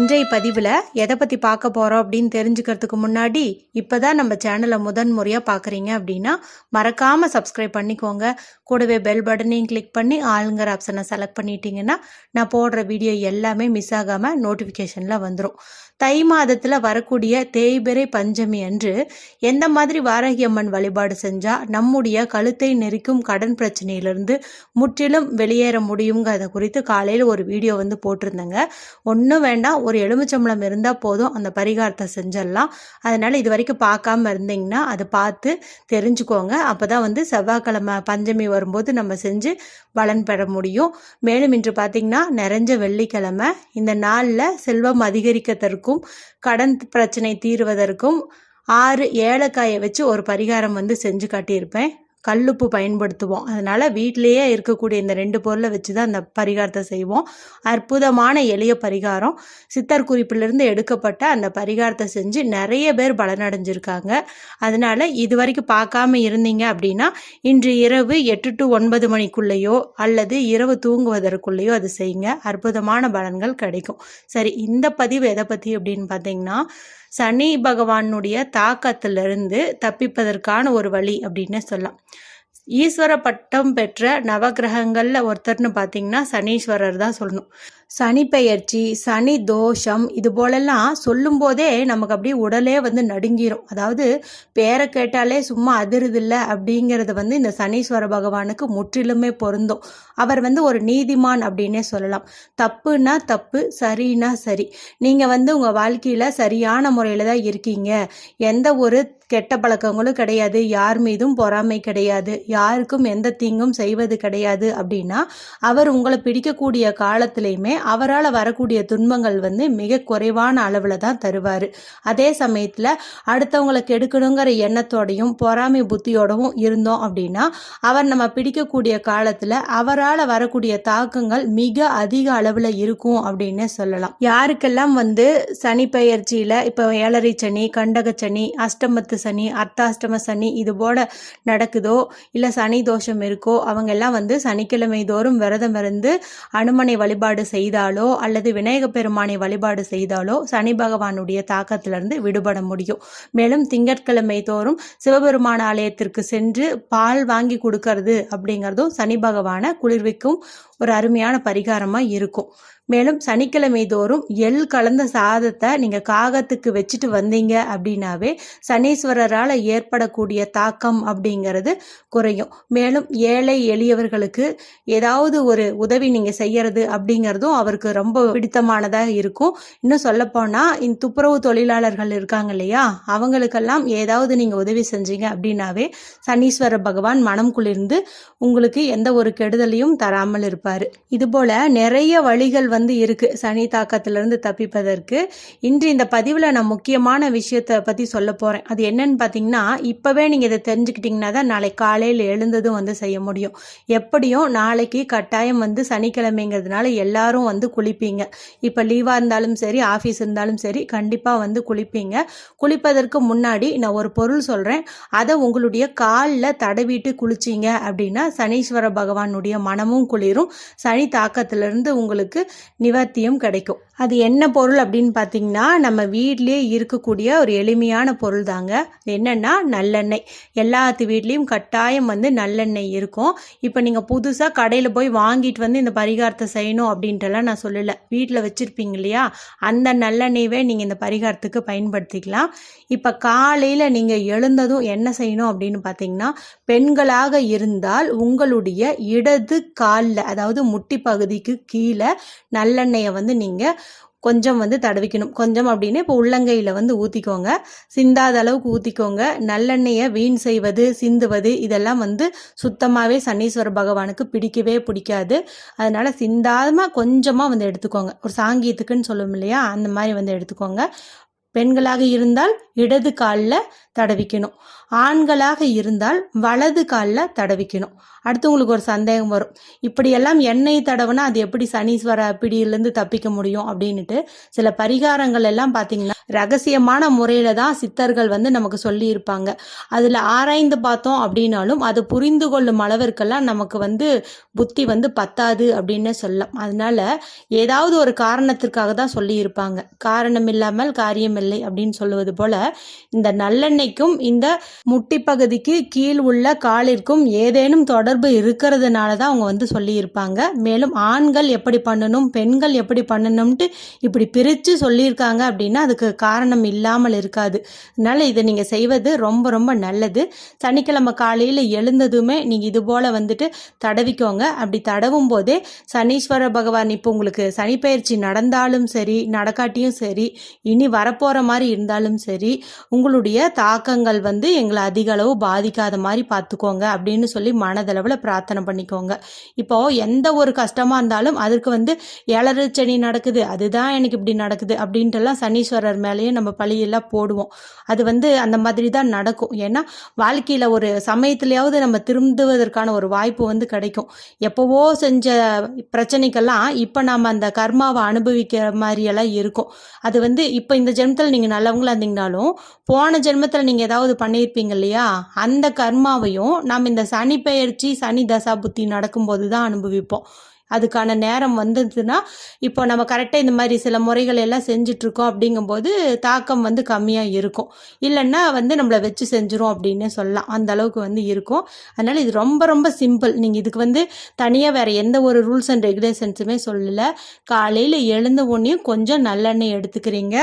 இன்றைய பதிவில் எதை பற்றி பார்க்க போகிறோம் அப்படின்னு தெரிஞ்சுக்கிறதுக்கு முன்னாடி இப்போ தான் நம்ம சேனலை முதன் முறையாக பார்க்குறீங்க அப்படின்னா மறக்காமல் சப்ஸ்கிரைப் பண்ணிக்கோங்க. கூடவே பெல் பட்டனையும் கிளிக் பண்ணி ஆளுங்கிற ஆப்ஷனை செலக்ட் பண்ணிட்டீங்கன்னா நான் போடுற வீடியோ எல்லாமே மிஸ் ஆகாமல் நோட்டிஃபிகேஷனில் வந்துடும் தை மாதத்தில் வரக்கூடிய தேய்பிறை பஞ்சமி அன்று எந்த மாதிரி வாரகியம்மன் வழிபாடு செஞ்சால் நம்முடைய கழுத்தை நெரிக்கும் கடன் பிரச்சனையிலிருந்து முற்றிலும் வெளியேற முடியுங்கிறத குறித்து காலையில் ஒரு வீடியோ வந்து போட்டிருந்தேங்க. ஒன்றும் வேண்டாம் ஒரு எலுமிச்சம்பளம் இருந்தால் போதும் அந்த பரிகாரத்தை செஞ்சிடலாம் அதனால் இது வரைக்கும் பார்க்காம இருந்தீங்கன்னா அதை பார்த்து தெரிஞ்சுக்கோங்க. அப்போ தான் வந்து செவ்வாய்க்கிழமை பஞ்சமி வரும்போது நம்ம செஞ்சு பலன் பெற முடியும். மேலும் இன்று பார்த்திங்கன்னா நிறைஞ்ச வெள்ளிக்கிழமை. இந்த நாளில் செல்வம் அதிகரிக்கதற்கும் கடன் பிரச்சனை தீர்வதற்கும் ஆறு ஏலக்காயை வச்சு ஒரு பரிகாரம் வந்து செஞ்சு காட்டியிருப்பேன். கல்லுப்பு பயன்படுத்துவோம். அதனால் வீட்டிலேயே இருக்கக்கூடிய இந்த ரெண்டு பொருளை வச்சு தான் அந்த பரிகாரத்தை செய்வோம். அற்புதமான எளிய பரிகாரம். சித்தர் குறிப்பிலிருந்து எடுக்கப்பட்ட அந்த பரிகாரத்தை செஞ்சு நிறைய பேர் பலனடைஞ்சிருக்காங்க. அதனால் இது வரைக்கும் பார்க்காம இருந்தீங்க அப்படின்னா இன்று இரவு எட்டு டு ஒன்பது மணிக்குள்ளேயோ அல்லது இரவு தூங்குவதற்குள்ளேயோ அது செய்யுங்க. அற்புதமான பலன்கள் கிடைக்கும். சரி இந்த பதிவு எதை பற்றி அப்படின்னு பார்த்தீங்கன்னா சனி பகவானுடைய தாக்கத்திலிருந்து தப்பிப்பதற்கான ஒரு வழி அப்படின்னு சொல்லலாம். ஈஸ்வர பட்டம் பெற்ற நவகிரகங்களில் ஒருத்தர்னு பார்த்தீங்கன்னா சனீஸ்வரர் தான் சொல்லணும். சனி பெயர்ச்சி சனி தோஷம் இது போலெல்லாம் சொல்லும்போதே நமக்கு அப்படியே உடலே வந்து நடுங்கிரும். அதாவது பேரை கேட்டாலே சும்மா அதிருதில்ல அப்படிங்கிறது வந்து இந்த சனீஸ்வர பகவானுக்கு முற்றிலுமே பொருந்தும். அவர் வந்து ஒரு நீதிமான் அப்படின்னே சொல்லலாம். தப்புனா தப்பு சரின்னா சரி. நீங்கள் வந்து உங்கள் வாழ்க்கையில் சரியான முறையில் தான் இருக்கீங்க. எந்த ஒரு கெட்ட பழக்கங்களும் கிடையாது. யார் மீதும் பொறாமை கிடையாது. யாருக்கும் எந்த தீங்கும் செய்வது கிடையாது அப்படின்னா அவர் உங்களை பிடிக்கக்கூடிய காலத்திலையுமே அவரால் வரக்கூடிய துன்பங்கள் வந்து மிக குறைவான அளவில் தான் தருவார். அதே சமயத்தில் அடுத்தவங்களை கெடுக்கணுங்கிற எண்ணத்தோடையும் பொறாமை புத்தியோடவும் இருந்தோம் அப்படின்னா அவர் நம்ம பிடிக்கக்கூடிய காலத்தில் அவரால் வரக்கூடிய தாக்கங்கள் மிக அதிக அளவில் இருக்கும் அப்படின்னு சொல்லலாம். யாருக்கெல்லாம் வந்து சனி பயிற்சியில் இப்போ ஏழரை சனி கண்டக சனி அஷ்டமத்து சனி அர்த்தாஷ்டம சனி இது போல நடக்குதோ இல்லை சனி தோஷம் இருக்கோ அவங்க எல்லாம் வந்து சனிக்கிழமை தோறும் விரதம் இருந்து அனுமனை வழிபாடு செய்து செய்தாலோ அல்லது விநாயக பெருமானை வழிபாடு செய்தாலோ சனி பகவானுடைய தாக்கத்திலிருந்து விடுபட முடியும். மேலும் திங்கட்கிழமை தோறும் சிவபெருமான ஆலயத்திற்கு சென்று பால் வாங்கி கொடுக்கறது அப்படிங்கிறதும் சனி பகவானை குளிர்விக்கும் ஒரு அருமையான பரிகாரமாக இருக்கும். மேலும் சனிக்கிழமை தோறும் எள் கலந்த சாதத்தை நீங்கள் காகத்துக்கு வச்சுட்டு வந்தீங்க அப்படின்னாவே சனீஸ்வரரால் ஏற்படக்கூடிய தாக்கம் அப்படிங்கிறது குறையும். மேலும் ஏழை எளியவர்களுக்கு ஏதாவது ஒரு உதவி நீங்கள் செய்யறது அப்படிங்கிறதும் அவருக்கு ரொம்ப பிடித்தமானதாக இருக்கும். இன்னும் சொல்லப்போனால் இந்த துப்புரவு தொழிலாளர்கள் இருக்காங்க இல்லையா? அவங்களுக்கெல்லாம் ஏதாவது நீங்கள் உதவி செஞ்சீங்க அப்படின்னாவே சனீஸ்வர பகவான் மனம் குளிர்ந்து உங்களுக்கு எந்த ஒரு கெடுதலையும் தராமல் இருப்பார். இதுபோல் நிறைய வழிகள் வந்து இருக்குது சனி தாக்கத்திலிருந்து தப்பிப்பதற்கு. இன்று இந்த பதிவில் நான் முக்கியமான விஷயத்தை பற்றி சொல்ல போகிறேன் அது என்னன்னு பார்த்தீங்கன்னா இப்போவே நீங்கள் இதை தெரிஞ்சுக்கிட்டிங்கன்னா தான் நாளை காலையில் எழுந்ததும் வந்து செய்ய முடியும். எப்படியும் நாளைக்கு கட்டாயம் வந்து சனிக்கிழமைங்கிறதுனால எல்லாரும் வந்து குளிப்பீங்க. இப்போ லீவாக இருந்தாலும் சரி ஆஃபீஸ் இருந்தாலும் சரி கண்டிப்பாக வந்து குளிப்பீங்க. குளிப்பதற்கு முன்னாடி நான் ஒரு பொருள் சொல்கிறேன் அதை உங்களுடைய காலில் தடவிட்டு குளிச்சிங்க அப்படின்னா சனீஸ்வர பகவானுடைய மனமும் குளிரும். சனி தாக்கத்திலிருந்து உங்களுக்கு நிவர்த்தியும் கிடைக்கும். அது என்ன பொருள் அப்படின்னு பார்த்தீங்கன்னா நம்ம வீட்லேயே இருக்கக்கூடிய ஒரு எளிமையான பொருள் தாங்க. அது என்னென்னா நல்லெண்ணெய். எல்லாத்து வீட்லேயும் கட்டாயம் வந்து நல்லெண்ணெய் இருக்கும். இப்போ நீங்கள் புதுசாக கடையில் போய் வாங்கிட்டு வந்து இந்த பரிகாரத்தை செய்யணும் அப்படின்ட்டுலாம் நான் சொல்லலை. வீட்டில் வச்சுருப்பீங்க இல்லையா? அந்த நல்லெண்ணெய்வே நீங்கள் இந்த பரிகாரத்துக்கு பயன்படுத்திக்கலாம். இப்போ காலையில் நீங்கள் எழுந்ததும் என்ன செய்யணும் அப்படின்னு பார்த்தீங்கன்னா பெண்களாக இருந்தால் உங்களுடைய இடது காலில் அதாவது அதாவது முட்டி பகுதிக்கு கீழே நல்லெண்ணெயை வந்து நீங்கள் கொஞ்சம் வந்து தடவிக்கணும். கொஞ்சம் அப்படின்னு இப்போ உள்ளங்கையில் வந்து ஊற்றிக்கோங்க சிந்தாத அளவுக்கு ஊற்றிக்கோங்க நல்லெண்ணெயை வீண் செய்வது சிந்துவது இதெல்லாம் வந்து சுத்தமாகவே சனீஸ்வர பகவானுக்கு பிடிக்கவே பிடிக்காது. அதனால் சிந்தாதமாக கொஞ்சமாக வந்து எடுத்துக்கோங்க. ஒரு சாங்கியத்துக்குன்னு சொல்லுவோம் இல்லையா? அந்த மாதிரி வந்து எடுத்துக்கோங்க. பெண்களாக இருந்தால் இடது காலில் தடவிக்கணும். ஆண்களாக இருந்தால் வலது காலில் தடவிக்கணும். அடுத்து உங்களுக்கு ஒரு சந்தேகம் வரும். இப்படியெல்லாம் எண்ணெய் தடவுனா அது எப்படி சனீஸ்வர பிடியிலேருந்து தப்பிக்க முடியும் அப்படின்னுட்டு சில பரிகாரங்கள் எல்லாம் பார்த்தீங்கன்னா ரகசியமான முறையில் தான் சித்தர்கள் வந்து நமக்கு சொல்லியிருப்பாங்க. அதில் ஆராய்ந்து பார்த்தோம் அப்படின்னாலும் அது புரிந்து கொள்ளும் அளவிற்கெல்லாம் நமக்கு வந்து புத்தி வந்து பத்தாது அப்படின்னு சொல்லலாம். அதனால ஏதாவது ஒரு காரணத்திற்காக தான் சொல்லியிருப்பாங்க. காரணம் இல்லாமல் காரியம் இல்லை அப்படின்னு சொல்லுவது போல இந்த நல்லெண்ணெய்க்கும் இந்த முட்டி பகுதிக்கு கீழ் உள்ள காலிற்கும் ஏதேனும் தொடர்பு இருக்கிறதுனால தான் அவங்க வந்து சொல்லியிருப்பாங்க. மேலும் ஆண்கள் எப்படி பண்ணணும் பெண்கள் எப்படி பண்ணணும்ட்டு இப்படி பிரித்து சொல்லியிருக்காங்க அப்படின்னா அதுக்கு காரணம் இல்லாமல் இருக்காது. அதனால் இதை நீங்கள் செய்வது ரொம்ப ரொம்ப நல்லது. சனிக்கிழமை காலையில் எழுந்ததுமே நீங்கள் இது போல் வந்துட்டு தடவிக்கோங்க. அப்படி தடவும் போதே சனீஸ்வர பகவான் இப்போ உங்களுக்கு சனிப்பயிற்சி நடந்தாலும் சரி நடக்காட்டியும் சரி இனி வரப்போகிற மாதிரி இருந்தாலும் சரி உங்களுடைய தாக்கங்கள் வந்து எங்களை அதிக அளவு பாதிக்காத மாதிரி பார்த்துக்கோங்க அப்படின்னு சொல்லி மனதளவில் பிரார்த்தனை பண்ணிக்கோங்க. இப்போ எந்த ஒரு கஷ்டமாக இருந்தாலும் அதற்கு வந்து ஏழரை சனி நடக்குது அதுதான் எனக்கு இப்படி நடக்குது அப்படின்ட்டுலாம் சனீஸ்வரர் மேலேயும் நம்ம பழியெல்லாம் போடுவோம். அது வந்து அந்த மாதிரி தான் நடக்கும். ஏன்னா வாழ்க்கையில் ஒரு சமயத்துலையாவது நம்ம திரும்புவதற்கான ஒரு வாய்ப்பு வந்து கிடைக்கும். எப்போவோ செஞ்ச பிரச்சனைக்கெல்லாம் இப்போ நாம் அந்த கர்மாவை அனுபவிக்கிற மாதிரியெல்லாம் இருக்கும். அது வந்து இப்போ இந்த ஜென்மத்தில் நீங்கள் நல்லவங்களா இருந்தீங்கனாலும் போன ஜென்மத்தில் நீங்கள் ஏதாவது பண்ணியிருப்பீங்க இல்லையா? அந்த கர்மாவையும் நாம் இந்த சனி பெயர்ச்சி சனி தசா புத்தி நடக்கும்போது தான் அனுபவிப்போம். அதுக்கான நேரம் வந்ததுன்னா இப்போ நம்ம கரெக்டாக இந்த மாதிரி சில முறைகள் எல்லாம் செஞ்சிட்ருக்கோம் அப்படிங்கும்போது தாக்கம் வந்து கம்மியாக இருக்கும். இல்லைன்னா வந்து நம்மளை வச்சு செஞ்சிரும் அப்படின்னு சொல்லலாம். அந்த அளவுக்கு வந்து இருக்கும். அதனால் இது ரொம்ப ரொம்ப சிம்பிள் நீங்கள் இதுக்கு வந்து தனியாக வேறு எந்த ஒரு ரூல்ஸ் அண்ட் ரெகுலேஷன்ஸுமே சொல்லலை. காலையில் எழுந்த உடனேயும் கொஞ்சம் நல்லெண்ணெய் எடுத்துக்கிறீங்க.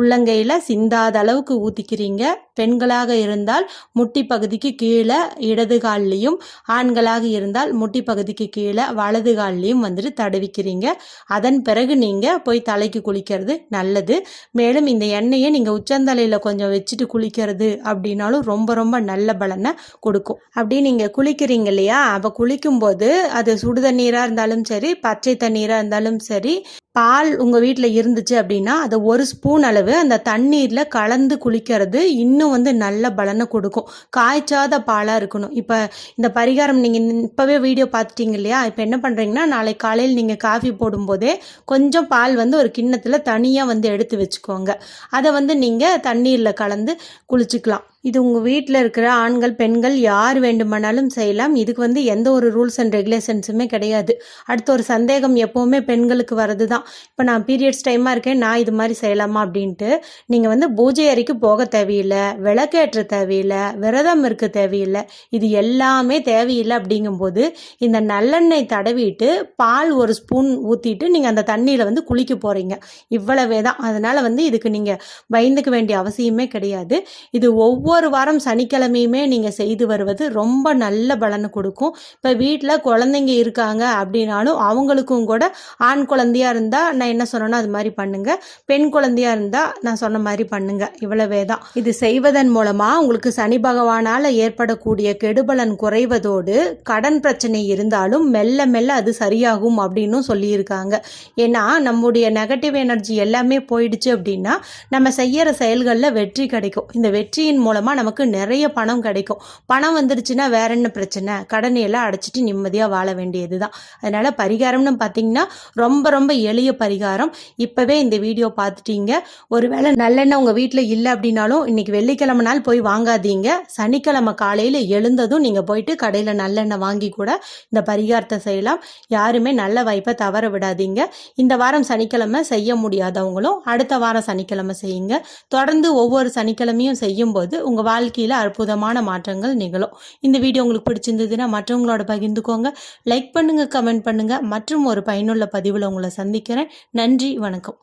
உள்ளங்கையில் சிந்தாத அளவுக்கு ஊற்றிக்கிறீங்க பெண்களாக இருந்தால் முட்டி பகுதிக்கு கீழே இடது கால்லையும் ஆண்களாக இருந்தால் முட்டி பகுதிக்கு கீழே வலது கால்லையும் வந்துட்டு தடவிக்கிறீங்க. அதன் பிறகு நீங்கள் போய் தலைக்கு குளிக்கிறது நல்லது. மேலும் இந்த எண்ணெயை நீங்கள் உச்சந்தலையில் கொஞ்சம் வச்சுட்டு குளிக்கிறது அப்படின்னாலும் ரொம்ப ரொம்ப நல்ல பலனை கொடுக்கும். அப்படி நீங்கள் குளிக்கிறீங்க இல்லையா? அப்போ குளிக்கும்போது அது சுடு தண்ணீராக இருந்தாலும் சரி பச்சை தண்ணீராக இருந்தாலும் சரி பால் உங்கள் வீட்டில் இருந்துச்சு அப்படின்னா அதை ஒரு ஸ்பூன் அளவு அந்த தண்ணீரில் கலந்து குளிக்கிறது இன்னும் வந்து நல்ல பலனை கொடுக்கும். காய்ச்சாத பாலாக இருக்கணும். இப்போ இந்த பரிகாரம் நீங்கள் இப்போவே வீடியோ பார்த்துட்டீங்க இல்லையா? இப்போ என்ன பண்ணுறீங்கன்னா நாளை காலையில் நீங்கள் காஃபி போடும்போதே கொஞ்சம் பால் வந்து ஒரு கிண்ணத்தில் தனியாக வந்து எடுத்து வச்சுக்கோங்க. அதை வந்து நீங்கள் தண்ணீரில் கலந்து குளிச்சுக்கலாம். இது உங்கள் வீட்டில் இருக்கிற ஆண்கள் பெண்கள் யார் வேண்டுமானாலும் செய்யலாம். இதுக்கு வந்து எந்த ஒரு ரூல்ஸ் அண்ட் ரெகுலேஷன்ஸுமே கிடையாது. அடுத்த ஒரு சந்தேகம் எப்போவுமே பெண்களுக்கு வர்றது தான் இப்போ நான் பீரியட்ஸ் டைமாக இருக்கேன் நான் இது மாதிரி செய்யலாமா அப்படின்ட்டு நீங்கள் வந்து பூஜை அறைக்கு போக தேவையில்லை விளக்கேற்ற தேவையில்லை விரதம் இருக்க தேவையில்லை இது எல்லாமே தேவையில்லை அப்படிங்கும்போது இந்த நல்லெண்ணெய் தடவிட்டு பால் ஒரு ஸ்பூன் ஊற்றிட்டு நீங்கள் அந்த தண்ணியில் வந்து குளிக்க போகிறீங்க இவ்வளவே தான் அதனால் வந்து இதுக்கு நீங்கள் பயந்துக்க வேண்டிய அவசியமே கிடையாது. இது ஒவ்வொரு ஒவ்வொரு வாரம் சனிக்கிழமையுமே நீங்கள் செய்து வருவது ரொம்ப நல்ல பலனை கொடுக்கும். இப்போ வீட்டில் குழந்தைங்க இருக்காங்க அப்படின்னாலும் அவங்களுக்கும் கூட ஆண் குழந்தையாக இருந்தால் நான் என்ன சொன்னேனோ அது மாதிரி பண்ணுங்கள் பெண் குழந்தையாக இருந்தால் நான் சொன்ன மாதிரி பண்ணுங்கள் இவ்வளவே தான். இது செய்வதன் மூலமாக உங்களுக்கு சனி பகவானால் ஏற்படக்கூடிய கெடுபலன் குறைவதோடு கடன் பிரச்சனை இருந்தாலும் மெல்ல மெல்ல அது சரியாகும் அப்படின்னும் சொல்லியிருக்காங்க. ஏன்னா நம்முடைய நெகட்டிவ் எனர்ஜி எல்லாமே போயிடுச்சு அப்படின்னா நம்ம செய்கிற செயல்களில் வெற்றி கிடைக்கும். இந்த வெற்றியின் மூலம் மூலமாக நமக்கு நிறைய பணம் கிடைக்கும். பணம் வந்துருச்சுன்னா வேற என்ன பிரச்சனை? கடனை எல்லாம் அடைச்சிட்டு நிம்மதியாக வாழ வேண்டியது தான் அதனால் பரிகாரம்னு பார்த்தீங்கன்னா ரொம்ப ரொம்ப எளிய பரிகாரம். இப்போவே இந்த வீடியோ பார்த்துட்டீங்க ஒருவேளை நல்லெண்ணெய் உங்கள் வீட்டில் இல்லை அப்படின்னாலும் இன்னைக்கு வெள்ளிக்கிழமை நாள் போய் வாங்காதீங்க. சனிக்கிழமை காலையில் எழுந்ததும் நீங்கள் போயிட்டு கடையில் நல்லெண்ணெய் வாங்கி கூட இந்த பரிகாரத்தை செய்யலாம். யாருமே நல்ல வாய்ப்பை தவற விடாதீங்க. இந்த வாரம் சனிக்கிழமை செய்ய முடியாதவங்களும் அடுத்த வாரம் சனிக்கிழமை செய்யுங்க. தொடர்ந்து ஒவ்வொரு சனிக்கிழமையும் செய்யும்போது உங்கள் வாழ்க்கையில் அற்புதமான மாற்றங்கள் நிகழும். இந்த வீடியோ உங்களுக்கு பிடிச்சிருந்ததுன்னா மற்றவங்களோட பகிர்ந்துக்கோங்க. லைக் பண்ணுங்கள் கமெண்ட் பண்ணுங்கள் மற்றும் ஒரு பயனுள்ள பதிவில் உங்களை சந்திக்கிறேன். நன்றி வணக்கம்.